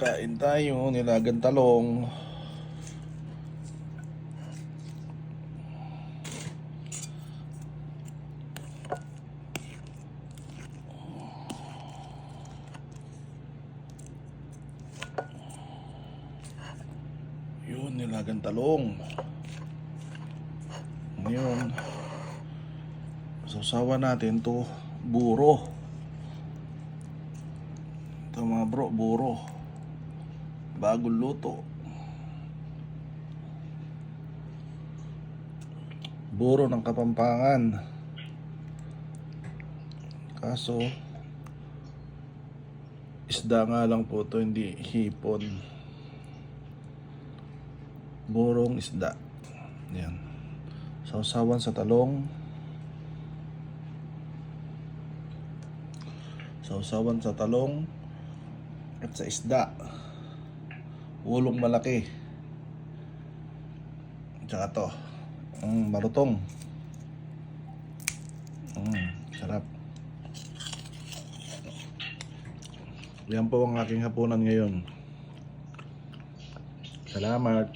Kain tayo, nilagang talong. Yun, nilagang talong. Ngayon, sausawa natin to buro. Ito mga bro, buro. Bagong luto. Buro ng Kapampangan. Kaso, isda nga lang po to hindi hipon. Burong isda. Yan. Sausawan sa talong. Sausawan sa talong at sa isda. Ulong malaki. Tsaka to. Mm, marutong. Mm, sarap. Yan po ang aking hapunan ngayon. Salamat.